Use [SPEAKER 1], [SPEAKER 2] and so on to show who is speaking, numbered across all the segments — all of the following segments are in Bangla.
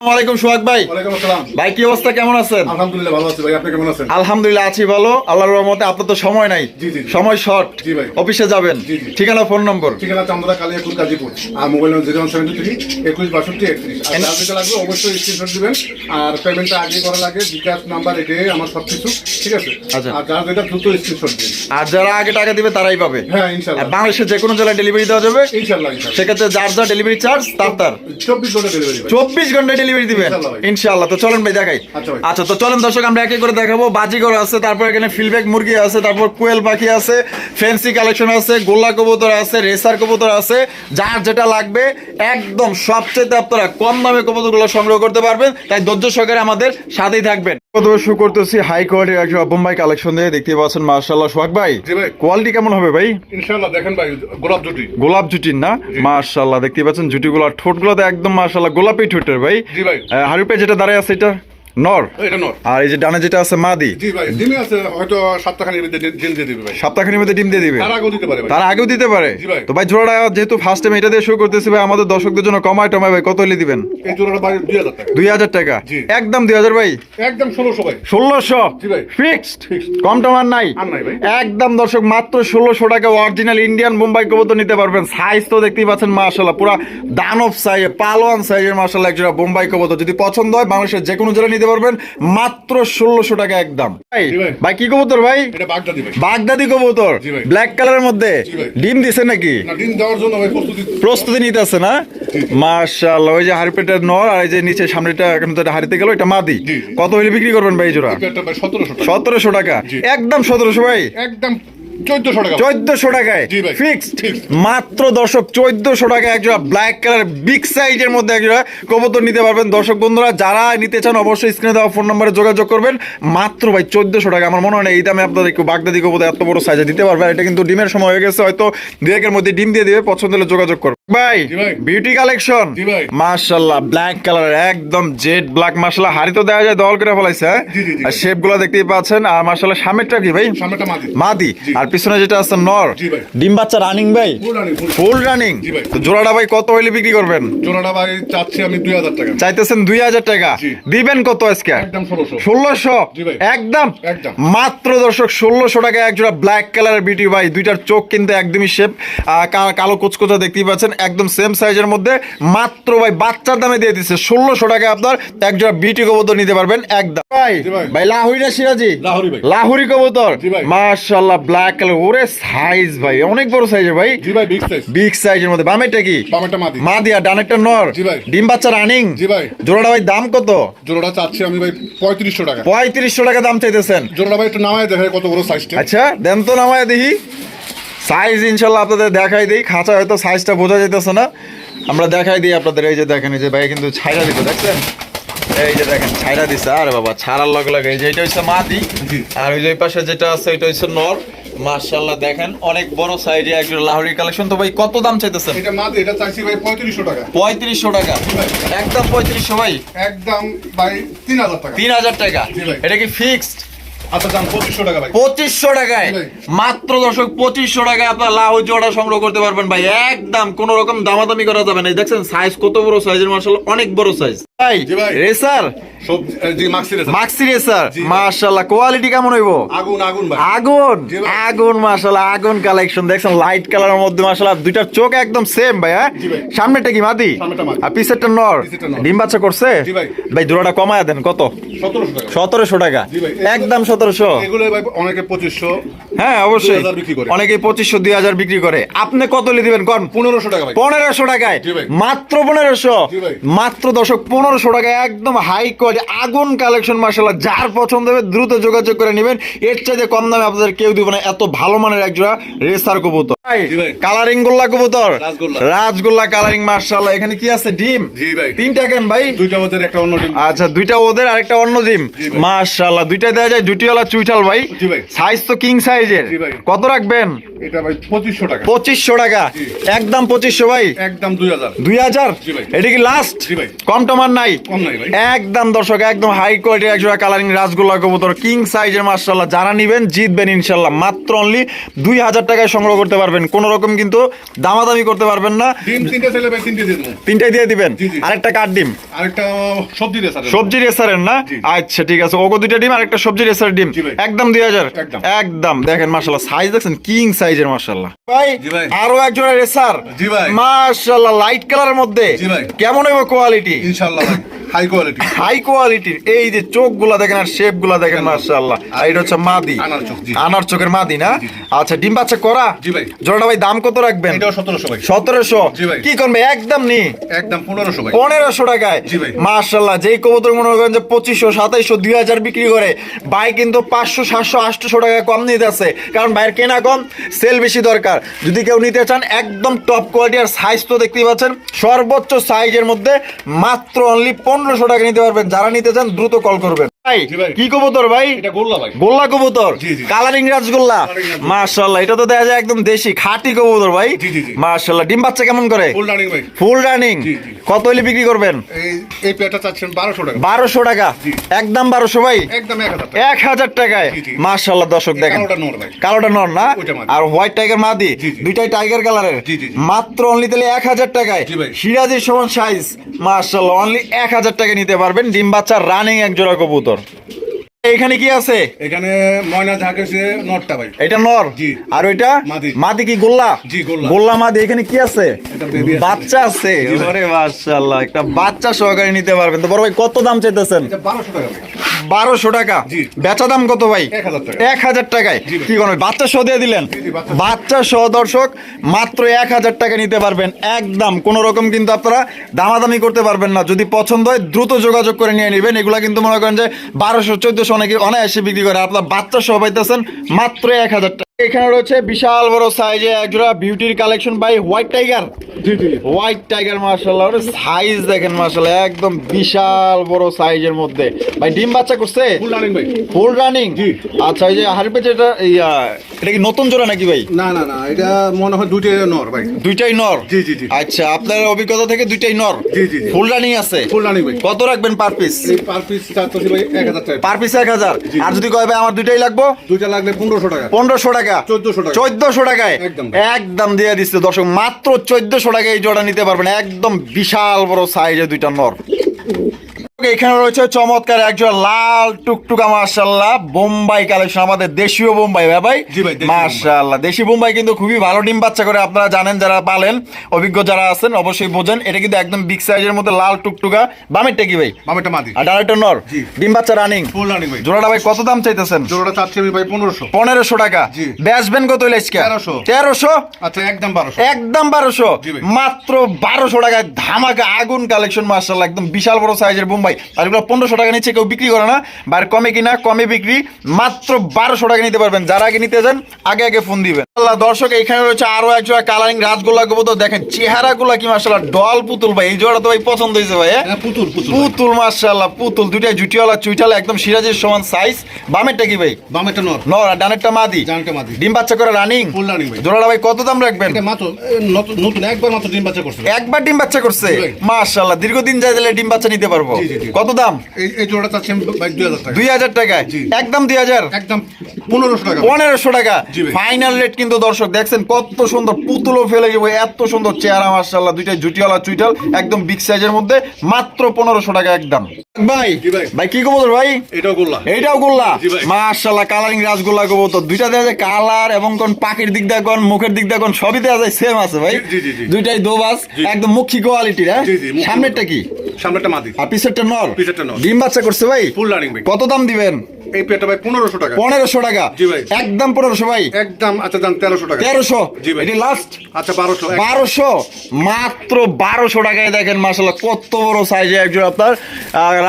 [SPEAKER 1] আসসালামাইকুম সোহাগ ভাই। ভাই কি অবস্থা? কেমন আছেন?
[SPEAKER 2] আলহামদুলিল্লাহ ভালো আছি ভাই। আপনি কেমন আছেন?
[SPEAKER 1] আলহামদুলিল্লাহ আছি ভালো। আল্লাহর রহমতে আপনার তো সময় নাই।
[SPEAKER 2] জি, জি, জি।
[SPEAKER 1] সময় শর্ট অফিসে যাবেন।
[SPEAKER 2] জি, জি।
[SPEAKER 1] ঠিকানা ফোন নম্বর
[SPEAKER 2] ঠিকানা চান্দা কালিয়াকুর গাজীপুর। আর mobile number zero seven three একুশ বাষট্টি একত্রিশ। আর
[SPEAKER 1] এন-
[SPEAKER 2] যার যেটা লাগবে অবশ্যই স্ক্রিনশট দিবেন। আর পেমেন্টটা আগে করা লাগে বিকাশ নাম্বার এটাই আমার সব কিছু ঠিক আছে?
[SPEAKER 1] আচ্ছা।
[SPEAKER 2] আর যার যেটা দ্রুত স্ক্রিনশট দিন
[SPEAKER 1] আর যারা আগে টাকা দিবে তারাই পাবে।
[SPEAKER 2] হ্যাঁ
[SPEAKER 1] বাংলাদেশের যে কোনো জেলায় ডেলিভারি দেওয়া যাবে। সেক্ষেত্রে যার যা ডেলিভারি চার্জ তার তার।
[SPEAKER 2] চব্বিশ ঘণ্টা ডেলিভারি
[SPEAKER 1] চব্বিশ ঘন্টায় ডেলিভারি দিবেন।
[SPEAKER 2] ইনশাল্লাহ
[SPEAKER 1] ইনশাআল্লাহ তো চলেন ভাই দেখাই।
[SPEAKER 2] আচ্ছা
[SPEAKER 1] আচ্ছা তো চলেন দর্শক আমরা একে করে দেখাবো। বাজিগর আছে তারপর এখানে ফিলব্যাক মুরগি আছে তারপর কোয়েল পাখি আছে ফ্যান্সি কালেকশন আছে গোল্লা কবুতর আছে রেসার কবুতর আছে যার যেটা লাগবে একদম সবচেয়ে আপনারা কম দামে কবুতরগুলো সংগ্রহ করতে পারবেন। তাই ধৈর্য সহকারে আমাদের সাথেই থাকবেন। প্রথমে শুরু করতেছি হাই কোয়ালিটির একটা বোম্বাই কালেকশন দিয়ে দেখতে পাচ্ছেন মার্শাল্লাহ সোহাগ ভাই। কোয়ালিটি কেমন হবে ভাই?
[SPEAKER 2] ইনশাল্লাহ দেখেন ভাই গোলাপ জুটি।
[SPEAKER 1] গোলাপ জুটির না? মার্শাল্লাহ দেখতে পাচ্ছেন জুটিগুলো ঠোঁটগুলো তো একদম মার্শাল্লাহ গোলাপি ঠোঁটের ভাই।
[SPEAKER 2] জি ভাই।
[SPEAKER 1] হারুপে যেটা দাঁড়ায় আছে এটা নর?
[SPEAKER 2] এটা নর।
[SPEAKER 1] আর এই যে ডানে যেটা আছে মাদি?
[SPEAKER 2] জি ভাই ডিমে আছে হয়তো সপ্তাহখানির মধ্যে ডিম দিয়ে দিবে ভাই।
[SPEAKER 1] সপ্তাহখানির মধ্যে ডিম দিয়ে দিবে?
[SPEAKER 2] তার আগেও দিতে পারে
[SPEAKER 1] তার আগেও দিতে পারে? তো ভাই জোড়াটা যেহেতু ফার্স্ট টাইম এটা দিয়ে শুরু করতেছি ভাই আমাদের দর্শকদের জন্য কমায় টমায় ভাই কত হলে দিবেন?
[SPEAKER 2] এই জোড়াটা ভাই দুই হাজার টাকা।
[SPEAKER 1] একদম ভাই?
[SPEAKER 2] একদম ষোলোশো ভাই।
[SPEAKER 1] ষোলোশো?
[SPEAKER 2] জি ভাই।
[SPEAKER 1] ফিক্সড কম টমার নাই?
[SPEAKER 2] আর নাই ভাই।
[SPEAKER 1] একদম দর্শক মাত্র ষোলোশো টাকা অরিজিনাল ইন্ডিয়ান মুম্বাই কবুতর নিতে পারবেন। সাইজ তো দেখতেই পাচ্ছেন মার্শাল্লাহ পুরা দানব সাইজ পালোয়ান সাইজের মার্শাল্লাহ একজোড়া বোম্বাই কবুতর। যদি পছন্দ হয় বাংলাদেশের যে কোনো নিতে পারবেন মাত্র ষোলোশো টাকা একদম ভাই কি কবুতর ভাই? বাগদাদি কবুতর। ব্ল্যাক কালারের মধ্যে। ডিম দিছে নাকি?
[SPEAKER 2] প্রস্তুতি
[SPEAKER 1] প্রস্তুতি নিতেছে না? মার্শাল্লাহ ওই যে হারিপেটের নর আর এই যে নিচে সামনেটা এখন তো হারিতে গেল এটা মাদি। কত হলে বিক্রি করবেন ভাই জোড়া?
[SPEAKER 2] সতেরোশো টাকা।
[SPEAKER 1] একদম সতেরোশো ভাই।
[SPEAKER 2] একদম চোদ্দশো
[SPEAKER 1] টাকায়। মাত্র দর্শক চোদ্দশো একজোড়া ব্ল্যাক কালার বিগ সাইজের মধ্যে একজোড়া কবুতর নিতে পারবেন। দর্শক বন্ধুরা যারা নিতে চান অবশ্যই স্ক্রিনে দেওয়া ফোন নম্বরে যোগাযোগ করবেন। মাত্র ভাই চোদ্দশো টাকা। আমার মনে হয় না এই দামে আপনাদের একটু বাগদাদি কবুতর এত বড় সাইজে দিতে পারবেন। এটা কিন্তু ডিমের সময় হয়ে গেছে হয়তো একের মধ্যে ডিম দিয়ে দিবে। পছন্দ হলে যোগাযোগ করবে ভাই। বিউটি কালেকশন
[SPEAKER 2] ভাই।
[SPEAKER 1] ব্ল্যাক কালার একদম জেড ব্ল্যাক মার্শাল্লাহ হাড়ি তো দেখা যায় দল করে ফেলাইছে হ্যাঁ? আর শেপগুলো দেখতেই পাচ্ছেন আর সামনেরটা কি ভাই?
[SPEAKER 2] মাদি।
[SPEAKER 1] আর পিছনে যেটা আছে নর। ডিম বাচ্চা রানিং ভাই?
[SPEAKER 2] Full running.
[SPEAKER 1] তো জোড়াটা ভাই কত হইলে বিক্রি করবেন?
[SPEAKER 2] জোড়াটা ভাই চাচ্ছি আমি দুই হাজার টাকা।
[SPEAKER 1] চাইতেছেন দিবেন কত আজকে?
[SPEAKER 2] একদম।
[SPEAKER 1] মাত্র দর্শক ষোলোশো টাকা এক জোড়া ব্ল্যাক কালারের বিউটি ভাই দুইটার চোখ কিন্তু একদমই শেপ কালো কুচকুচা দেখতেই পাচ্ছেন একদম সেম সাইজের মধ্যে মাত্র ভাই বাচ্চার দামে দিয়ে দিচ্ছে ষোলোশো টাকা আপনার এক জোড়া বিউটি কবুতর নিতে পারবেন একদম। ভাই।
[SPEAKER 2] ভাই।
[SPEAKER 1] ভাই লাহুরি না সিরাজি?
[SPEAKER 2] লাহোরি ভাই।
[SPEAKER 1] লাহুরি কবুতর। মাশাল্লাহ ব্ল্যাক কালার ওরে সাইজ ভাই অনেক বড় সাইজের ভাই।
[SPEAKER 2] ভাই বিগ সাইজ
[SPEAKER 1] বিগ সাইজের মধ্যে বামেটা কি?
[SPEAKER 2] বামেরটা
[SPEAKER 1] মা দিয়া ডানেরটা নর। ডিম বাচ্চা রানিং
[SPEAKER 2] ভাই।
[SPEAKER 1] জোড়াটা ভাই দাম কত?
[SPEAKER 2] জোড়াটা চাচ্ছি আমি ভাই পঁয়ত্রিশশো টাকা।
[SPEAKER 1] পঁয়ত্রিশশো টাকা দাম চাইতেছেন।
[SPEAKER 2] জোড়াটা ভাই একটু নামায় দেখে কত বড় সাইজটা
[SPEAKER 1] আচ্ছা দেন তো নামায় দেখি। সাইজ ইনশাল্লাহ আপনাদের দেখাই দিই। খাঁচা হয়তো সাইজটা বোঝা যেতেছে না। আমরা দেখাই দিই আপনাদের। এই যে দেখেন এই যে ভাই কিন্তু ছাইরা দিতে দেখছেন? এই যে দেখেন ছাইরা দিছে। আরে বাবা ছাড়ার লগে লগে। এই যে এটা হচ্ছে মাদি। আর ওই যে পাশে যেটা আছে এটা হচ্ছে নর। মাশাল্লাহ দেখেন অনেক বড় সাইজে একজন লাহোরি কালেকশন তো ভাই কত দাম চাইতেছেন?
[SPEAKER 2] এটা মাদি এটা চাইছি ভাই পঁয়ত্রিশশো টাকা।
[SPEAKER 1] পঁয়ত্রিশশো টাকা। একদম পঁয়ত্রিশশো ভাই?
[SPEAKER 2] একদম ভাই তিন হাজার টাকা।
[SPEAKER 1] তিন হাজার টাকা। এটা কি ফিক্সড
[SPEAKER 2] পঁচিশশো ভাই।
[SPEAKER 1] পঁচিশশো টাকায়? মাত্র দর্শক পঁচিশশো টাকায় আপনার লাউ জোড়া সংগ্রহ করতে পারবেন ভাই। একদম কোন রকম দামাদামি করা যাবে না। দেখছেন সাইজ কত বড় সাইজের মার্শাল অনেক বড় সাইজ ভাই racer
[SPEAKER 2] G Maxi racer
[SPEAKER 1] Maxi racer
[SPEAKER 2] G.
[SPEAKER 1] Quality কেমন হইব?
[SPEAKER 2] আগুন আগুন ভাই।
[SPEAKER 1] আগুন? আগুন মার্শাল্লাহ আগুন কালেকশন দেখছেন লাইট কালারের মধ্যে দুইটার চোখ একদম সেম ভাই হ্যাঁ? সামনেটা কি মাদি? আর পিছেরটা নর? ডিম বাচ্চা করছে?
[SPEAKER 2] ভাই।
[SPEAKER 1] জোড়াটা কমায় দেন কত?
[SPEAKER 2] সতেরোশো টাকা।
[SPEAKER 1] একদম সতেরোশো।
[SPEAKER 2] এগুলো ভাই অনেকে পঁচিশশো
[SPEAKER 1] হ্যাঁ অবশ্যই।
[SPEAKER 2] 2000
[SPEAKER 1] অনেকে পঁচিশশো দুই হাজার বিক্রি করে। আপনি কত লি দিবেন কন?
[SPEAKER 2] পনেরোশো টাকা ভাই।
[SPEAKER 1] টাকায়। মাত্র পনেরোশো। মাত্র দশক পনেরোশো টাকায় একদম হাই কোয়ালিটি আগুন কালেকশন মার্শাল্লাহ যার পছন্দ হবে দ্রুত যোগাযোগ করে নেবেন। এর চাইতে কম দামে আপনাদের কেউ দিবে না এত ভালো মানের একজোড়া রেসার কবুতর। কালারিং গোল্লা কবুতর?
[SPEAKER 2] রাজগোল্লা।
[SPEAKER 1] কালারিং মার্শাল্লাহ এখানে কি আছে? ডিম? তিনটা কেন ভাই?
[SPEAKER 2] দুইটা ওদের একটা অন্য ডিম।
[SPEAKER 1] আচ্ছা দুইটা ওদের আরেকটা অন্য ডিম।
[SPEAKER 2] ভাই।
[SPEAKER 1] দুইটা দেওয়া যায় জুটিওয়ালা চুইটাল ভাই। সাইজ তো কিং সাইজের কত রাখবেন?
[SPEAKER 2] এটা ভাই পঁচিশশো টাকা।
[SPEAKER 1] পঁচিশশো টাকা। একদম পঁচিশশো ভাই?
[SPEAKER 2] একদম দুই হাজার।
[SPEAKER 1] দুই হাজার? এটা কি লাস্ট কম টমার নাই
[SPEAKER 2] কম নাই।
[SPEAKER 1] একদম দর্শক একদম হাই কোয়ালিটি একজোড়া কালারিং রাসগোল্লা কবুতর কিং সাইজের মার্শাল্লাহ যারা নিবেন জিতবেন ইনশাল্লাহ মাত্র অনলি দুই হাজার টাকায় সংগ্রহ করতে পারবেন। কোনো রকম কিন্তু দামাদামি করতে পারবেন না। তিনটাই দিয়ে দিবেন। আরেকটা কাঠ ডিম?
[SPEAKER 2] আরেকটা সবজি
[SPEAKER 1] রেসারের না? আচ্ছা ঠিক আছে। ওগো দুইটা ডিম আর একটা সবজি রেসার ডিম। একদম দুই হাজার?
[SPEAKER 2] একদম।
[SPEAKER 1] একদম। দেখেন মাসাল্লাহ সাইজ দেখছেন? কিং সাইজের মাসাল্লাহ ভাই। আরও একজনের রেসার।
[SPEAKER 2] জি ভাই।
[SPEAKER 1] মাশাল্লাহ লাইট কালারের মধ্যে। কেমন হবে কোয়ালিটি
[SPEAKER 2] ইনশাল্লাহ ভাই হাই কোয়ালিটি
[SPEAKER 1] হাই কোয়ালিটির এই যে চোখগুলা দেখেন আর শেপগুলা দেখেন মাশাল্লাহ আর এটা হচ্ছে মাদি।
[SPEAKER 2] আনার চোখ,
[SPEAKER 1] আনার চোখের মাদি না। আচ্ছা ডিম বাচ্চা করা?
[SPEAKER 2] জি ভাই।
[SPEAKER 1] জোড়াটা ভাই দাম কত রাখবেন?
[SPEAKER 2] এটাও সতেরোশো ভাই।
[SPEAKER 1] সতেরোশো?
[SPEAKER 2] জি ভাই।
[SPEAKER 1] কি করবে? একদম নি?
[SPEAKER 2] একদম পনেরোশো ভাই।
[SPEAKER 1] পনেরোশো টাকায়?
[SPEAKER 2] জি ভাই।
[SPEAKER 1] মার্শাল্লাহ যেই কবুতর মনে করেন যে পঁচিশশো সাতাইশশো দুই হাজার বিক্রি করে ভাই কিন্তু পাঁচশো সাতশো আটশো টাকা কম নিতে আছে। কারণ ভাইয়ের কেনা কম সেল বেশি দরকার। যদি কেউ নিতে চান একদম টপ কোয়ালিটি আর সাইজ তো দেখতেই পাচ্ছেন সর্বোচ্চ সাইজের মধ্যে মাত্র অনলি পনেরোশো টাকা নিতে পারবেন যারা নিতে চান দ্রুত কল করবেন। কি কবুতর ভাই?
[SPEAKER 2] এটা গোল্লা ভাই।
[SPEAKER 1] গোল্লা কবুতর।
[SPEAKER 2] জি, জি।
[SPEAKER 1] কালারিং রাজগোল্লা মার্শাল্লাহ এটা তো দেখা যায় একদম দেশি খাঁটি কবুতর ভাই। মার্শাল্লাহ ডিম বাচ্চা কেমন করে?
[SPEAKER 2] Full running.
[SPEAKER 1] কত হলে বিক্রি করবেন?
[SPEAKER 2] এই এই চাচ্ছেন বারোশো টাকা।
[SPEAKER 1] বারোশো টাকা। একদম বারোশো ভাই?
[SPEAKER 2] এক হাজার
[SPEAKER 1] টাকায়। মার্শাল্লাহ দর্শক দেখেন।
[SPEAKER 2] কালোটা নর
[SPEAKER 1] না? আর হোয়াইট টাইগার মাদি। দুইটাই টাইগার কালারের। মাত্র অনলি তাহলে এক হাজার টাকায়। সিরাজির সমান সাইজ মার্শাল্লাহ অনলি এক হাজার টাকা নিতে পারবেন। ডিম বাচ্চা রানিং এক জোড়া কবুতর। সুন্দর। এখানে কি আছে?
[SPEAKER 2] এখানে ময়না ঝাঁকেছে নটটা ভাই।
[SPEAKER 1] এটা নর?
[SPEAKER 2] জি।
[SPEAKER 1] আর ওইটা?
[SPEAKER 2] মাদি।
[SPEAKER 1] মাদি কি গোল্লা?
[SPEAKER 2] জি, গোল্লা।
[SPEAKER 1] গোল্লা মাদি এখানে কি আছে। বাচ্চা আছে। ওরে মাশাআল্লাহ একটা বাচ্চা সহকারে নিতে পারবেন। তো বড় ভাই কত দাম চাইতেছেন?
[SPEAKER 2] এটা বারোশো টাকা
[SPEAKER 1] বারোশো টাকা? বেচা দাম কত ভাই?
[SPEAKER 2] এক হাজার
[SPEAKER 1] টাকায়? কি করবেন বাচ্চা সহ দিয়ে দিলেন।
[SPEAKER 2] বাচ্চা
[SPEAKER 1] সহ দর্শক মাত্র এক হাজার টাকা নিতে পারবেন। একদম কোন রকম কিন্তু আপনারা দামাদামি করতে পারবেন না। যদি পছন্দ হয় দ্রুত যোগাযোগ করে নিয়ে নেবেন। এগুলা কিন্তু মনে করেন যে বারোশো চোদ্দশো অনেকে অনায়াসে বিক্রি করে। আপনার বাচ্চা সহ পাইতেছেন মাত্র এক হাজার টাকা। এখানে রয়েছে বিশাল বড় সাইজে একজোড়া বিউটির collection by white tiger white tiger মার্শাল্লাহ সাইজ দেখেন মার্শাল্লাহ একদম বিশাল বড় সাইজের মধ্যে। ভাই ডিম বাচ্চা করছে?
[SPEAKER 2] ফুল রানিং ভাই।
[SPEAKER 1] ফুল রানিং আচ্ছা এই যে হারপেজ এটা আহ, এটা কি নতুন জোড়া নাকি ভাই?
[SPEAKER 2] না না না এটা মনে হয় দুইটা নর ভাই।
[SPEAKER 1] দুইটাই নর?
[SPEAKER 2] জি, জি, জি।
[SPEAKER 1] আচ্ছা আপনার অভিজ্ঞতা থেকে দুইটাই নর?
[SPEAKER 2] জি, জি।
[SPEAKER 1] ফুল রানিং আছে?
[SPEAKER 2] ফুল রানিং ভাই।
[SPEAKER 1] কত রাখবেন পার পিস
[SPEAKER 2] এই পার পিস ভাই এক হাজার টাকা।
[SPEAKER 1] পার পিস এক হাজার। আর যদি কয় ভাই আমার দুইটাই লাগবো?
[SPEAKER 2] দুইটা লাগলে পনেরোশো টাকা।
[SPEAKER 1] পনেরোশো টাকা।
[SPEAKER 2] 1400 টাকা।
[SPEAKER 1] চোদ্দশো টাকায়
[SPEAKER 2] একদম।
[SPEAKER 1] একদম দিয়ে দিচ্ছে দর্শক মাত্র চোদ্দশো টাকায় এই জোড়া নিতে পারবেন একদম বিশাল বড় সাইজের দুইটা নর এখানে রয়েছে চমৎকার একজন লাল টুকটুকা মার্শাল্লাহ বোম্বাই কালেকশন আমাদের দেশীয় বোম্বাই ভাই মার্শাল্লাহ দেশি বোম্বাই। কিন্তু খুবই ভালো ডিম বাচ্চা করে আপনারা জানেন যারা পালেন অভিজ্ঞ যারা আছেন অবশ্যই বোঝেন। এটা কিন্তু একদম বিগ সাইজের মধ্যে লাল টুকটুকা। বামেরটা কি ভাই?
[SPEAKER 2] মামেটা মাদি।
[SPEAKER 1] আর ডাইরেক্টর নর। ডিম বাচ্চা রানিং
[SPEAKER 2] ফুল রানিং ভাই।
[SPEAKER 1] জোড়াটা ভাই কত দাম চাইতেছেন?
[SPEAKER 2] জোড়াটা চাচ্ছি আমি ভাই পনেরোশো।
[SPEAKER 1] পনেরোশো টাকা।
[SPEAKER 2] জি।
[SPEAKER 1] বেচবেন কত হইলে আজকে?
[SPEAKER 2] 1300
[SPEAKER 1] তেরোশো?
[SPEAKER 2] আচ্ছা একদম বারোশো।
[SPEAKER 1] একদম বারোশো।
[SPEAKER 2] জি ভাই।
[SPEAKER 1] মাত্র বারোশো টাকায় ধামাকা আগুন কালেকশন মার্শাল্লাহ একদম বিশাল বড় সাইজের বোম্বাই। আর এগুলো পনেরোশো টাকা নিচ্ছে কেউ বিক্রি করে না বাইরে কমে কিনা কমে বিক্রি মাত্র বারোশো টাকা নিতে পারবেন। যারা আগে নিতে যান আগে আগে ফোন দিবেন। আল্লাহ দর্শক এখানে রয়েছে আরও এক জোড়া কালারিং রাজগোল্লা কবুতর দেখেন চেহারা গুলা কি মার্শাল্লাহ ডল পুতুল ভাই এই জোড়া তো ভাই পছন্দ হয়েছে ভাই হ্যাঁ?
[SPEAKER 2] হ্যাঁ পুতুল পুতুল
[SPEAKER 1] পুতুল মার্শাল্লাহ পুতুল দুইটাই জুটিওয়ালা চুইটালা একদম সিরাজের সমান সাইজ বামেরটা কি ভাই?
[SPEAKER 2] বামেটা নর।
[SPEAKER 1] নর আর ডানেরটা মাদি।
[SPEAKER 2] জানটা মাদি।
[SPEAKER 1] ডিম বাচ্চা করে রানিং
[SPEAKER 2] ফুল রানিং ভাই।
[SPEAKER 1] জোড়াটা ভাই কত দাম রাখবেন?
[SPEAKER 2] এটা মাত্র নতুন একবার মাত্র ডিম বাচ্চা করছে।
[SPEAKER 1] একবার ডিম বাচ্চা করছে?
[SPEAKER 2] ভাই।
[SPEAKER 1] মাশাআল্লাহ দীর্ঘদিন যাই দিলে ডিম বাচ্চা নিতে পারব।
[SPEAKER 2] জি, জি।
[SPEAKER 1] কত দাম?
[SPEAKER 2] এই জোড়াটা চাচ্ছি আমি দুই হাজার টাকা।
[SPEAKER 1] টাকায়? একদম দুই হাজার?
[SPEAKER 2] একদম পনেরোশো টাকা।
[SPEAKER 1] পনেরোশো টাকা। ফাইনাল রেট কিন্তু দর্শক দেখছেন কত সুন্দর পুতুলও ফেলে যাব এত সুন্দর চেহারা মার্শাল্লাহ দুইটাই জুটিওয়ালা চুইটাল একদম বিগ সাইজের মধ্যে মাত্র পনেরোশো টাকা একদম। ভাই
[SPEAKER 2] জি ভাই।
[SPEAKER 1] ভাই কি কবুতর ভাই?
[SPEAKER 2] এটাও গোল্লা।
[SPEAKER 1] এইটাও গোল্লা? মাশাআল্লাহ কালারিং রাসগোল্লা কবুতর। দুইটা দেওয়া যায় কালার এবং কোন পাখির দিক দিয়ে কোন মুখের দিক দিয়ে কোন সবই দেওয়া যায় সেম আছে ভাই।
[SPEAKER 2] জি, জি, জি।
[SPEAKER 1] দুইটাই দোবাস একদম মুখী কোয়ালিটির হ্যাঁ?
[SPEAKER 2] জি, জি, মুখী
[SPEAKER 1] সামনেরটা কি?
[SPEAKER 2] সামনেটা মাদি।
[SPEAKER 1] আর পিছেরটা নর?
[SPEAKER 2] পিছেরটা নর।
[SPEAKER 1] ডিম বাচ্চা করছে ভাই?
[SPEAKER 2] ফুল রানিং ভাই
[SPEAKER 1] কত দাম দিবেন?
[SPEAKER 2] এই পেটা ভাই পনেরোশো টাকা।
[SPEAKER 1] পনেরোশো টাকা।
[SPEAKER 2] জি ভাই।
[SPEAKER 1] একদম পনেরোশো ভাই।
[SPEAKER 2] একদম আচ্ছা দাম তেরোশো টাকা।
[SPEAKER 1] তেরোশো?
[SPEAKER 2] জি ভাই।
[SPEAKER 1] এটি লাস্ট
[SPEAKER 2] আচ্ছা বারোশো।
[SPEAKER 1] বারোশো? মাত্র বারোশো টাকায় দেখেন মাসাল্লাহ কত বড় সাইজে একজন আপনার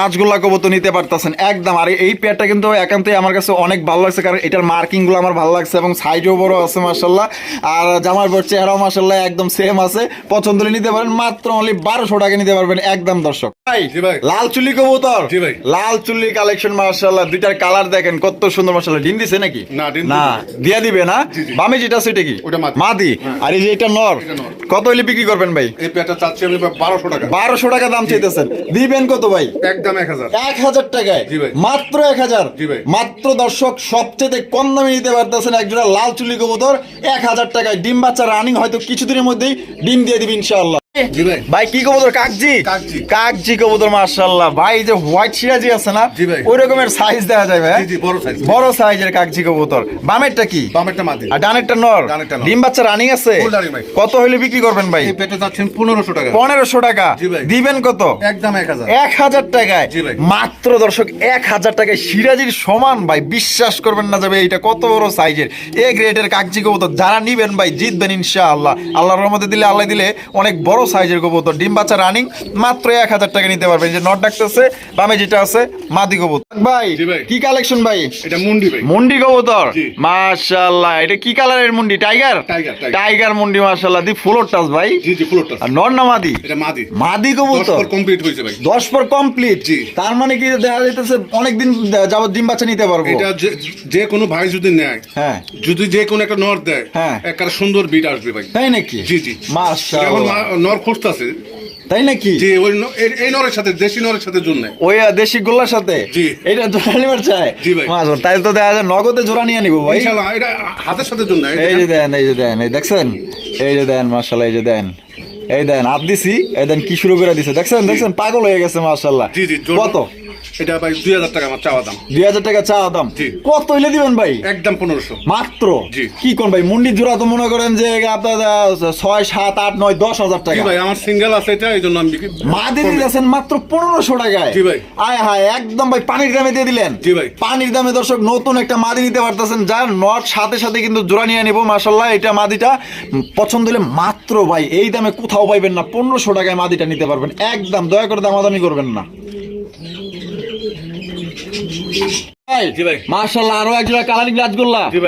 [SPEAKER 1] রাজগোল্লা কবুতর নিতে পারতেছেন একদম। আর এই পেয়ারটা কিন্তু একান্তই আমার কাছে অনেক ভালো লাগছে কারণ এটার মার্কিংগুলো আমার ভালো লাগছে এবং সাইজও বড় আছে মাসাল্লাহ আর জামার বড় চেহারাও মাসাল্লাহ একদম সেম আছে। পছন্দ নিতে পারেন মাত্র অনলি বারোশো টাকা নিতে পারবেন একদম দর্শক। লাল চুলি কবুতর। লাল চুল্লি কালেকশন মার্শাল্লাহ দুইটার কালার দেখেন কত সুন্দর মার্শাল্লাহ ডিম দিছে নাকি?
[SPEAKER 2] না,
[SPEAKER 1] দিয়া দিবে না। বামে যেটা সেটা কি?
[SPEAKER 2] মাদি।
[SPEAKER 1] মাদি। আর এই যে এটা নর। কত হইলে বিক্রি করবেন ভাই?
[SPEAKER 2] এই পেটা চাচ্ছি বারোশো টাকা।
[SPEAKER 1] বারোশো টাকা দাম চাইতেছেন। দিবেন কত ভাই?
[SPEAKER 2] একদম এক হাজার।
[SPEAKER 1] এক হাজার টাকায়? মাত্র এক হাজার? মাত্র দর্শক সবচেয়ে কম দামে নিতে পারতেছেন একজোড়া লাল চুলি কবুতর। এক হাজার টাকায় ডিম বাচ্চা রানিং হয়তো কিছুদিনের মধ্যেই ডিম দিয়ে দিবি ইনশাআল্লাহ।
[SPEAKER 2] জি ভাই।
[SPEAKER 1] ভাই কি কবুতর? কাকজি?
[SPEAKER 2] কাকজি।
[SPEAKER 1] কাকজি কবুতর মাশাআল্লাহ। ভাই যে হোয়াইট সিরাজি আছে না ওই রকমের সাইজ দেখা যায় ভাই
[SPEAKER 2] জি জি বড়
[SPEAKER 1] সাইজের কাকজি কবুতর। বামেরটা কি?
[SPEAKER 2] বামেরটা মাদি।
[SPEAKER 1] আর ডানেরটা নর? ডিম বাচ্চা রানিং আছে?
[SPEAKER 2] Full running ভাই।
[SPEAKER 1] কত হইলে বিক্রি করবেন ভাই?
[SPEAKER 2] পেটে যাচ্ছেন পনেরোশো টাকা।
[SPEAKER 1] পনেরোশো টাকা। দিবেন কত?
[SPEAKER 2] একদম এক হাজার।
[SPEAKER 1] এক হাজার টাকায়। মাত্র দর্শক এক হাজার টাকায় সিরাজির সমান ভাই। বিশ্বাস করবেন না যাবে এটা কত বড় সাইজের এ গ্রেডের কাগজি কবুতর যারা নিবেন ভাই জিতবেন ইনশাআল্লাহ। আল্লাহর রহমতে দিলে আল্লাহ দিলে অনেক বড় সাইজের কবুতর ডিম বাচ্চা রানিং মাত্র এক হাজার টাকা নিতে পারবেন। যে নট ডাকতেছে বামে যেটা আছে মাদি কবুতর। ভাই কি কালেকশন ভাই?
[SPEAKER 2] এটা মুন্ডি ভাই।
[SPEAKER 1] মুন্ডি কবুতর। মাশাআল্লাহ এটা কি কালারের মুন্ডি? টাইগার
[SPEAKER 2] টাইগার,
[SPEAKER 1] মুন্ডি মাশাআল্লাহ। দি ফুলোর টাচ ভাই।
[SPEAKER 2] জি জি পুরোটা
[SPEAKER 1] আর নর না মাদি?
[SPEAKER 2] এটা মাদি।
[SPEAKER 1] মাদি কবুতর?
[SPEAKER 2] পর কমপ্লিট হয়েছে ভাই।
[SPEAKER 1] দশ পর কমপ্লিট
[SPEAKER 2] জি।
[SPEAKER 1] তার মানে কি দেখা যাইতেছে অনেকদিন যাবত ডিম বাচ্চা নিতে পারব?
[SPEAKER 2] এটা যে- কোনো ভাই যদি নেয়
[SPEAKER 1] হ্যাঁ।
[SPEAKER 2] যদি যে কোনো একটা নর দেয়
[SPEAKER 1] হ্যাঁ।
[SPEAKER 2] একটা সুন্দর বিট আসবে ভাই।
[SPEAKER 1] তাই নাকি?
[SPEAKER 2] জি, জি।
[SPEAKER 1] মাশাআল্লাহ।
[SPEAKER 2] নর খুঁজতেছে।
[SPEAKER 1] তাই নাকি?
[SPEAKER 2] জি ওই এই- নরের সাথে দেশি নরের সাথে জন্য
[SPEAKER 1] ওই দেশি গোল্লার সাথে?
[SPEAKER 2] জি।
[SPEAKER 1] এটা জোড়া নিবার চাই।
[SPEAKER 2] জি ভাই।
[SPEAKER 1] তাই তো দেখা যায় নগদে জোড়া নিয়ে নিব ভাই।
[SPEAKER 2] ইনশাআল্লাহ এটা হাতের সাথে জন্য
[SPEAKER 1] এই যে দেন এই যে দেন এই দেখছেন? এই যে দেন মাশাআল্লাহ এই যে দেন। এই দেন হাত দিছি এই দেন কি শুরু করে দিছে। দেখছেন দেখছেন? পাগল হয়ে গেছে মাশাআল্লাহ।
[SPEAKER 2] জি জি
[SPEAKER 1] কত?
[SPEAKER 2] এটা ভাই দুই হাজার টাকা আমার চাওয়া দাম।
[SPEAKER 1] দুই হাজার টাকা চা দাম? কত হইলে দিবেন ভাই?
[SPEAKER 2] একদম পনেরোশো।
[SPEAKER 1] মাত্র? কি কোন ভাই মুন্ডি জোড়া তো মনে করেন যে আপনার ছয় সাত আট নয় দশ হাজার টাকা।
[SPEAKER 2] ভাই আমার সিঙ্গেল আছে এটা এই জন্য আমি
[SPEAKER 1] দিয়েছেন মাত্র পনেরোশো টাকায়।
[SPEAKER 2] জি ভাই।
[SPEAKER 1] আয় হায় একদম ভাই পানির দামে দিয়ে দিলেন।
[SPEAKER 2] জি ভাই।
[SPEAKER 1] পানির দামে দর্শক নতুন একটা মাদি নিতে পারতেছেন যার নট সাথে সাথে কিন্তু জোড়া নিয়ে নিবো মাসাল্লাহ এটা মাদিটা পছন্দ হলে মাত্র ভাই এই দামে কোথাও পাইবেন না পনেরোশো টাকায় মাদিটা নিতে পারবেন। একদম দয়া করে দামাদামি করবেন না।
[SPEAKER 2] Thank you.
[SPEAKER 1] জি আরও এক কালারিং রাজগোল্লা
[SPEAKER 2] জি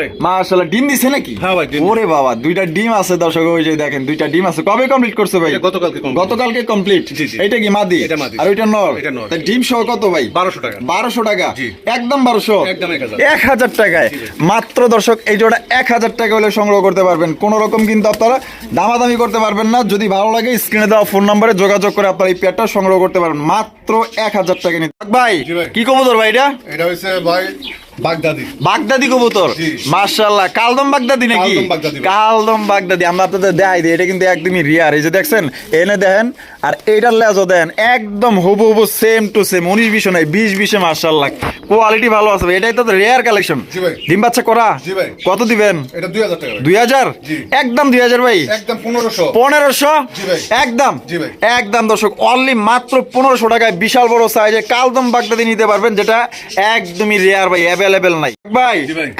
[SPEAKER 1] ডিম দিছে নাকি?
[SPEAKER 2] হ্যাঁ ভাই,
[SPEAKER 1] ওরে বাবা দুইটা ডিম আছে দর্শক ওই যে দেখেন দুইটা ডিম আছে। কবে কমপ্লিট করছে ভাই?
[SPEAKER 2] গতকালকে
[SPEAKER 1] গতকালকে কমপ্লিট
[SPEAKER 2] জি, জি।
[SPEAKER 1] এটা কি মাদি? আর ওইটা নর? তা ডিম সহ কত ভাই?
[SPEAKER 2] বারোশো টাকা।
[SPEAKER 1] বারোশো টাকা? একদম বারোশো?
[SPEAKER 2] একদম এক হাজার।
[SPEAKER 1] এক হাজার টাকায়। মাত্র দর্শক এই জোড়া এক হাজার টাকা হলে সংগ্রহ করতে পারবেন। কোন রকম কিন্তু আপনারা দামাদামি করতে পারবেন না। যদি ভালো লাগে স্ক্রিনে দেওয়া ফোন নম্বরে যোগাযোগ করে আপনারা এই পেয়ারটা সংগ্রহ করতে পারবেন। মাত্র এক হাজার টাকা নিতে ভাই। কি কবুতর ভাই এটা?
[SPEAKER 2] এটা ভাই বাগদাদি।
[SPEAKER 1] বাগদাদি কবুতর। মার্শাল্লাহ কালদম বাগদাদি নাকি?
[SPEAKER 2] কালদম বাগদাদি
[SPEAKER 1] আমরা আপনাদের দেখাই দিই। এটা কিন্তু একদমই রিয়ার এই যে দেখছেন এনে দেখেন আর লেজও দেন। একদম হুবু হুবু সেম টু সেম উনিশ বিশে নাই বিশ বিশে মার্শাল্লাহ কোয়ালিটি ভালো আছে এটাই তো রিয়ার কালেকশন ডিম বাচ্চা করা? কত দিবেন?
[SPEAKER 2] দুই হাজার।
[SPEAKER 1] একদম দুই হাজার ভাই।
[SPEAKER 2] পনেরোশো।
[SPEAKER 1] একদম? একদম দর্শক অনলি মাত্র পনেরোশো টাকায় বিশাল বড় সাইজে কালদম বাগদাদি নিতে পারবেন যেটা একদমই রেয়ার ভাই। অ্যাভেলেবেল নাই। ভাই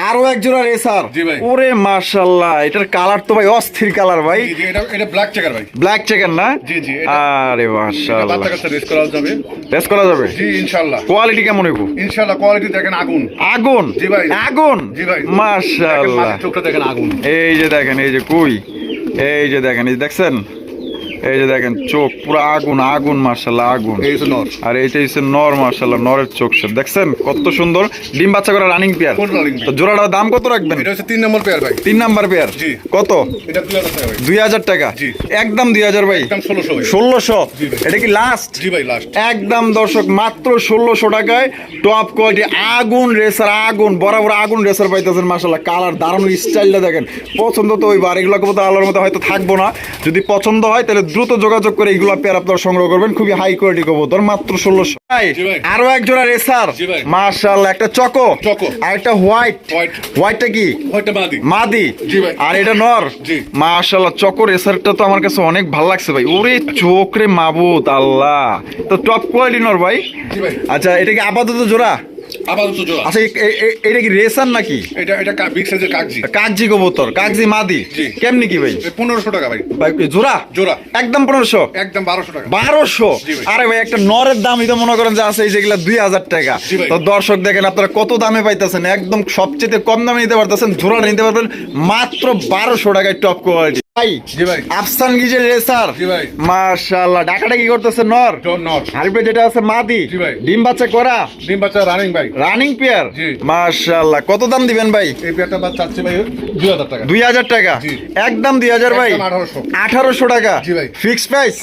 [SPEAKER 1] আরও এক জোড়া রেসার ওরে মার্শাল্লাহ এটার কালার তো ভাই অস্থির কালার ভাই।
[SPEAKER 2] এটা এটা ব্ল্যাক চেকার ভাই।
[SPEAKER 1] ব্ল্যাক চিকেন না?
[SPEAKER 2] জি, জি,
[SPEAKER 1] আরে
[SPEAKER 2] এটা
[SPEAKER 1] মার্শাল্লাহ
[SPEAKER 2] রেস করা যাবে।
[SPEAKER 1] টেস্ট করা যাবে?
[SPEAKER 2] জি ইনশাল্লাহ।
[SPEAKER 1] কোয়ালিটি কেমন হইব?
[SPEAKER 2] ইনশাল্লাহ কোয়ালিটি দেখেন আগুন।
[SPEAKER 1] আগুন?
[SPEAKER 2] জি ভাই।
[SPEAKER 1] আগুন?
[SPEAKER 2] জি ভাই। চোখটা দেখেন আগুন।
[SPEAKER 1] এই যে দেখেন এই যে কুই? এই যে দেখেন এই দেখছেন? এই যে দেখেন চোখ পুরো আগুন আগুন মার্শাল্লাহ আগুন। আর এইটা হচ্ছে নর মার্শাল্লাহ নরের চোখ সব দেখছেন? কত সুন্দর। ডিম বাচ্চা করা রানিং পেয়ার তো জোড়াটার দাম কত রাখবেন?
[SPEAKER 2] এটা হচ্ছে তিন নম্বর পেয়ার ভাই।
[SPEAKER 1] তিন নাম্বার পেয়ার কত?
[SPEAKER 2] এটা দুই হাজার টাকা ভাই।
[SPEAKER 1] একদম দুই হাজার ভাই।
[SPEAKER 2] একদম ষোলোশো ভাই।
[SPEAKER 1] এটা কি লাস্ট
[SPEAKER 2] জি ভাই লাস্ট
[SPEAKER 1] একদম দর্শক মাত্র ষোলোশো টাকায় টপ কোয়ালিটি আগুন রেসার আগুন বরাবর আগুন রেসার পাইতেছেন মাসাল্লাহ কালার দারুণ স্টাইলটা দেখেন। পছন্দ তো ওই বার এগুলো কবুতর আল্লাহর মতো হয়তো থাকব না। যদি পছন্দ হয় তাহলে দ্রুত যোগাযোগ করে এইগুলো পেয়ার আপনারা সংগ্রহ করবেন। খুবই হাই কোয়ালিটি কবুতর মাত্র ষোলোশো। আরও এক জোড়া রেসার। মার্শাল্লাহ একটা চকো।
[SPEAKER 2] চকো।
[SPEAKER 1] আর একটা হোয়াইট। হোয়াইটটা কি? মাদি। আর এটা নর। মাশাআল্লাহ চকর রেসারটা তো আমার কাছে অনেক ভালো লাগছে ভাই। ওরে চোখ রে মাবুত আল্লাহ। তো টপ কোয়ালিটি নর ভাই। আচ্ছা এটা কি আপাতত জোড়া?
[SPEAKER 2] আপাতত জোড়া।
[SPEAKER 1] আচ্ছা এটা কি রেসার নাকি?
[SPEAKER 2] এটা এটা বিগ সাইজের কাগজি।
[SPEAKER 1] কাগজি কবুতর কাগজি মাদি। কেমনি কি ভাই?
[SPEAKER 2] পনেরোশো টাকা ভাই।
[SPEAKER 1] ভাই জোড়া?
[SPEAKER 2] জোড়া।
[SPEAKER 1] একদম পনেরোশো?
[SPEAKER 2] একদম বারোশো টাকা।
[SPEAKER 1] বারোশো? আরে ভাই একটা নরের দাম তো মনে করেন যে আছে এই যেগুলা দুই হাজার টাকা। তো দর্শক দেখেন আপনারা কত দামে পাইতেছেন? একদম সবচেয়ে কম দামে নিতে পারতেছেন জোড়া নিতে পারবেন মাত্র বারোশো টাকায় টপ কোয়ালিটি ভাই আফসান গিজের রেসার মাশাআল্লাহ ডাকাটা কি করতেছে? নর। যেটা আছে মাদি।
[SPEAKER 2] জি
[SPEAKER 1] ডিম বাচ্চা করা।
[SPEAKER 2] ডিম বাচ্চা রানিং ভাই। ভাই
[SPEAKER 1] রানিং পেয়ার মাশাআল্লাহ কত দাম দিবেন ভাই?
[SPEAKER 2] এই পেয়ারটা ভাই টাকা।
[SPEAKER 1] একদম ভাই।
[SPEAKER 2] 1800
[SPEAKER 1] টাকা ফিক্সড প্রাইস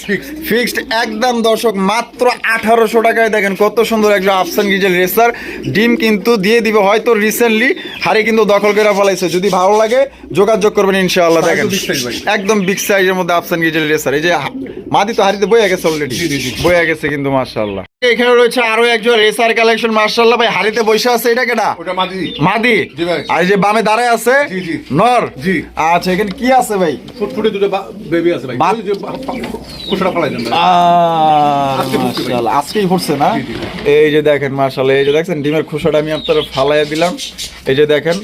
[SPEAKER 1] ফিক্সড একদম দর্শক মাত্র আঠারোশো টাকায় দেখেন কত সুন্দর একটা আফসান গিজেল রেসার ডিম কিন্তু দিয়ে দিবে হয়তো রিসেন্টলি হাড়ি কিন্তু দখল করে ফেলাইছে। যদি ভালো লাগে যোগাযোগ করবেন ইনশাআল্লাহ
[SPEAKER 2] Size
[SPEAKER 1] দেখেন। একদম বিগ সাইজের মধ্যে আফসান গিজেল রেসার এই যে মাদি তো হারিতে বইয়া গেছে অলরেডি। বইয়া গেছে কিন্তু মার্শাল্লাহ এখানে রয়েছে আরও একজন রেসার কালেকশন মার্শাল্লাহ ভাই হাড়িতে বসে আছে এটা কেটা
[SPEAKER 2] ওটা মাদি।
[SPEAKER 1] মাদি?
[SPEAKER 2] জি ভাই।
[SPEAKER 1] আর এই যে বামে দাঁড়ায় আছে?
[SPEAKER 2] জি, জি।
[SPEAKER 1] নর?
[SPEAKER 2] জি।
[SPEAKER 1] আচ্ছা এখানে কি আছে ভাই?
[SPEAKER 2] ফুটফুটে দুটো বেবি আছে ভাই। যে ফলাই দেন।
[SPEAKER 1] মাশাআল্লাহ, আজকেই ফুটছে না। এই যে দেখেন এই যে ডিমের খোসাটা আমি আপনার ফালাইয়া দিলাম। এই যে দেখেন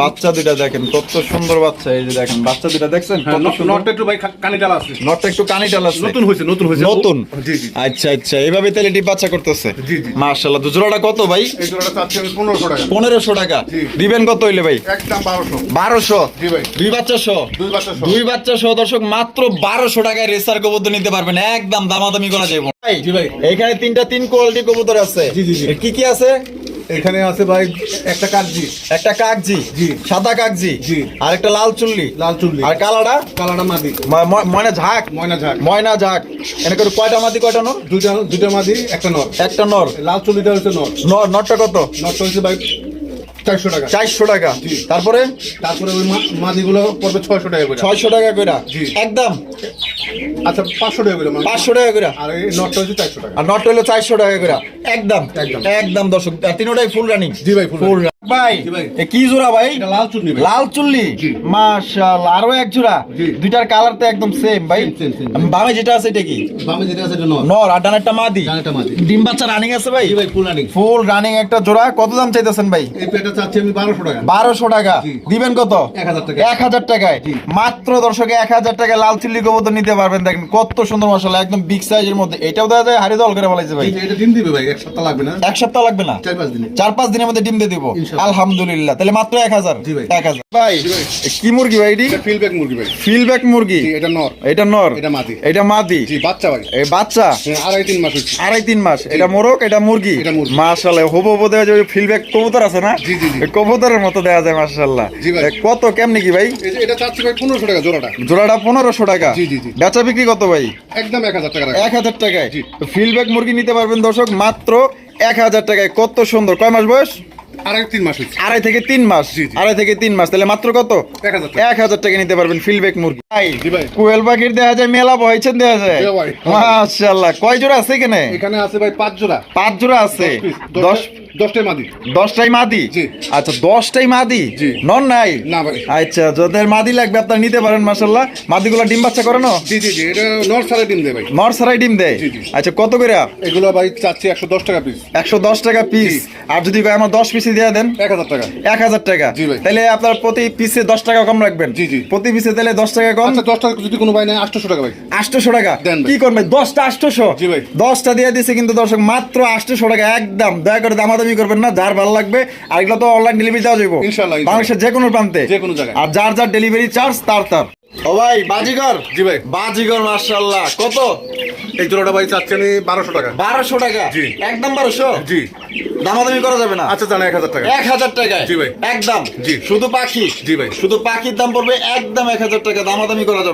[SPEAKER 1] বাচ্চা দুইটা দেখেন কত সুন্দর বাচ্চা এই যে দেখেন বাচ্চা দুইটা দেখছেন
[SPEAKER 2] হ্যাঁ, নটটা একটু ভাই কানে আছে।
[SPEAKER 1] নটটা একটু কানিটাল আছে।
[SPEAKER 2] নতুন হয়েছে নতুন হয়েছে।
[SPEAKER 1] নতুন? আচ্ছা আচ্ছা এইভাবে তাহলে ডিম বাচ্চা করতেছে। মার্শাল্লাহ দুজোড়াটা কত ভাই?
[SPEAKER 2] পনেরোশো টাকা।
[SPEAKER 1] দিবেন কত হইলে ভাই?
[SPEAKER 2] বারোশো।
[SPEAKER 1] বারোশো?
[SPEAKER 2] জি ভাই।
[SPEAKER 1] দুই বাচ্চা সহ?
[SPEAKER 2] দুই বাচ্চা সহ।
[SPEAKER 1] দর্শক মাত্র বারোশো টাকায় রেসার কবুতর নিতে পারবেন। একদম দামাদামি করা যাবে। ভাই
[SPEAKER 2] জি ভাই।
[SPEAKER 1] এখানে তিনটা তিন কোয়ালিটি কবুতর আছে।
[SPEAKER 2] জি, জি, জি।
[SPEAKER 1] কি কি আছে?
[SPEAKER 2] এখানে আছে ভাই একটা কাকজি
[SPEAKER 1] একটা কাকজি
[SPEAKER 2] জি।
[SPEAKER 1] সাদা কাকজি
[SPEAKER 2] জি।
[SPEAKER 1] আর একটা লাল চুল্লি?
[SPEAKER 2] লাল চুল্লি।
[SPEAKER 1] আর কালাটা
[SPEAKER 2] কালাটা মাদি।
[SPEAKER 1] ময়না ঝাক?
[SPEAKER 2] ময়না ঝাক।
[SPEAKER 1] ময়না ঝাক। এনে করে কয়টা মাদি কয়টা নর?
[SPEAKER 2] দুইটা দুইটা মাদি একটা নর।
[SPEAKER 1] একটা নর।
[SPEAKER 2] লাল চুল্লিটা হচ্ছে নর।
[SPEAKER 1] নর নরটা কত?
[SPEAKER 2] নরটা হচ্ছে ভাই চারশো টাকা।
[SPEAKER 1] চারশো টাকা। তারপরে?
[SPEAKER 2] তারপরে ওই মাদিগুলো পড়বে ছয়শো টাকা করে।
[SPEAKER 1] ছয়শো টাকা করে। একদম?
[SPEAKER 2] আচ্ছা পাঁচশো টাকা করে
[SPEAKER 1] পাঁচশো টাকা করে।
[SPEAKER 2] আর এই নটটা হচ্ছে চারশো টাকা।
[SPEAKER 1] আর হলো চারশো টাকা করে। একদম।
[SPEAKER 2] একদম।
[SPEAKER 1] একদম দর্শক তিনোটাই ফুল রানিং
[SPEAKER 2] জি ভাই, full
[SPEAKER 1] ফুল ভাই
[SPEAKER 2] জি ভাই।
[SPEAKER 1] এ কি জোড়া ভাই?
[SPEAKER 2] লাল চুন্নি
[SPEAKER 1] লাল চুল্লি মাশাআল্লাহ আরও এক জোড়া? দুইটার কালার তো একদম সেম ভাই।
[SPEAKER 2] Same, same, same.
[SPEAKER 1] আমি বামে যেটা আছে এটা কি?
[SPEAKER 2] বামে যেটা আছে এটা নর।
[SPEAKER 1] নর আর ডানেরটা মাদি?
[SPEAKER 2] ডানেরটা মাদি।
[SPEAKER 1] ডিম বাচ্চা রানিং আছে ভাই?
[SPEAKER 2] ভাই ফুল রানিং
[SPEAKER 1] ফুল রানিং একটা জোড়া। কত দাম চাইতেছেন ভাই?
[SPEAKER 2] এই পেটা চাচ্ছি আমি বারোশো টাকা।
[SPEAKER 1] বারোশো টাকা। দিবেন কত?
[SPEAKER 2] এক হাজার টাকা।
[SPEAKER 1] টাকায়। মাত্র দর্শকে এক হাজার টাকায় লাল চিল্লি কবুতর নিতে পারবেন। দেখেন কত সুন্দর মশলা একদম বিগ সাইজের মধ্যে। এটাও দেখা যায় হাড়ি দল করে বলাইছে ভাই।
[SPEAKER 2] এটা ডিম দিবে ভাই এক সপ্তাহ লাগবে না।
[SPEAKER 1] এক সপ্তাহ লাগবে না?
[SPEAKER 2] চার পাঁচ দিনে।
[SPEAKER 1] চার পাঁচ দিনের মধ্যে ডিম দিয়ে দিব। আলহামদুলিল্লাহ। তাহলে মাত্র এক হাজার। এক হাজার। ভাই কি মুরগি ভাই এটি?
[SPEAKER 2] ফিলব্যাক মুরগি ভাই।
[SPEAKER 1] ফিলব্যাক মুরগি?
[SPEAKER 2] এটা নর।
[SPEAKER 1] এটা নর।
[SPEAKER 2] এটা মাদি।
[SPEAKER 1] এটা মাদি।
[SPEAKER 2] জি বাচ্চা ভাই।
[SPEAKER 1] এই বাচ্চা?
[SPEAKER 2] হ্যাঁ, আড়াই তিন মাস হচ্ছে
[SPEAKER 1] আড়াই তিন মাস। এটা মোরগ এটা মুরগি?
[SPEAKER 2] এটা মুরগি।
[SPEAKER 1] মাশাআল্লাহ হব হব দেওয়া যায় ফিলব্যাক কবুতর আছে না?
[SPEAKER 2] জি, জি, জি।
[SPEAKER 1] কবুতরের মতো দেওয়া যায় মাশাআল্লাহ।
[SPEAKER 2] জি ভাই।
[SPEAKER 1] কত কেমনি কি ভাই?
[SPEAKER 2] এই যে এটা চাচ্ছি ভাই পনেরোশো টাকা জোড়াটা।
[SPEAKER 1] জোড়াটা পনেরোশো টাকা।
[SPEAKER 2] জি, জি, জি।
[SPEAKER 1] বেচা বিক্রি কত ভাই?
[SPEAKER 2] একদম এক হাজার টাকা
[SPEAKER 1] এক হাজার টাকায়।
[SPEAKER 2] জি।
[SPEAKER 1] ফিলব্যাক মুরগি নিতে পারবেন দর্শক মাত্র এক হাজার টাকায়। কত সুন্দর। কয় মাস বয়স?
[SPEAKER 2] আড়াই তিন মাস
[SPEAKER 1] আড়াই থেকে তিন মাস?
[SPEAKER 2] জি, জি।
[SPEAKER 1] আড়াই থেকে তিন মাস। তাহলে মাত্র কত?
[SPEAKER 2] এক হাজার টাকা।
[SPEAKER 1] এক হাজার টাকা নিতে পারবেন ফিলব্যাক মুরগি। ভাই কোয়েল পাখির দেখা যায় মেলা বয়ছেন দেখা যায়। মাশাআল্লাহ। কয় জোড়া আছে এখানে?
[SPEAKER 2] এখানে আছে ভাই পাঁচ জোড়া।
[SPEAKER 1] পাঁচ জোড়া আছে। দশ
[SPEAKER 2] দশ দশটাই মাদি।
[SPEAKER 1] দশটাই মাদি? আচ্ছা দশটাই মাদি? নন নাই?
[SPEAKER 2] না ভাই।
[SPEAKER 1] আচ্ছা যাদের মাদি লাগবে আপনারা নিতে পারেন মাদিগুলো ডিম বাচ্চা করে না
[SPEAKER 2] জি জি জি। এটা নর ডিম দেয় ভাই।
[SPEAKER 1] ডিম। আচ্ছা কত করে
[SPEAKER 2] এগুলো ভাই চাচ্ছি একশো দশ টাকা পিস
[SPEAKER 1] একশো দশ টাকা পিস আর যদি আমার দশ পিসে দিয়ে দেন।
[SPEAKER 2] এক হাজার টাকা।
[SPEAKER 1] এক হাজার টাকা। তাহলে আপনার প্রতি পিসে দশ টাকা কম রাখবেন।
[SPEAKER 2] জি, জি।
[SPEAKER 1] প্রতি পিসে তাহলে দশ টাকা কম।
[SPEAKER 2] আচ্ছা দশ টাকা যদি কোনো ভাই নেয় আটশোশো টাকা ভাই।
[SPEAKER 1] আটশোশো টাকা। কি করবেন? দশটা আটশোশো
[SPEAKER 2] জি ভাই।
[SPEAKER 1] দশটা দিয়ে দিছে কিন্তু দর্শক মাত্র আটশোশো টাকা একদম। দয়া করে দামাদামি করবেন না যার ভালো লাগবে। আর এগুলো তো অনলাইন ডেলিভারি দেওয়া যাব। বাংলাদেশের যে কোনো প্রান্তে।
[SPEAKER 2] যে কোনো জায়গায়।
[SPEAKER 1] আর যার যার ডেলিভারি চার্জ তার তার। ও ভাই বাজিগর।
[SPEAKER 2] জি ভাই।
[SPEAKER 1] বাজিগর মার্শাল্লাহ কত?
[SPEAKER 2] এই জোড়াটা ভাই চাচ্ছি আমি বারোশো টাকা।
[SPEAKER 1] বারোশো টাকা?
[SPEAKER 2] জি।
[SPEAKER 1] একদম বারোশো?
[SPEAKER 2] জি।
[SPEAKER 1] দামাদামি করা যাবে না?
[SPEAKER 2] আচ্ছা জানা এক হাজার টাকা।
[SPEAKER 1] এক হাজার টাকায়?
[SPEAKER 2] জি ভাই।
[SPEAKER 1] একদম?
[SPEAKER 2] জি।
[SPEAKER 1] শুধু পাখি?
[SPEAKER 2] জি ভাই।
[SPEAKER 1] শুধু পাখির দাম পড়বে একদম এক হাজার টাকা। দামাদামি করা যাবে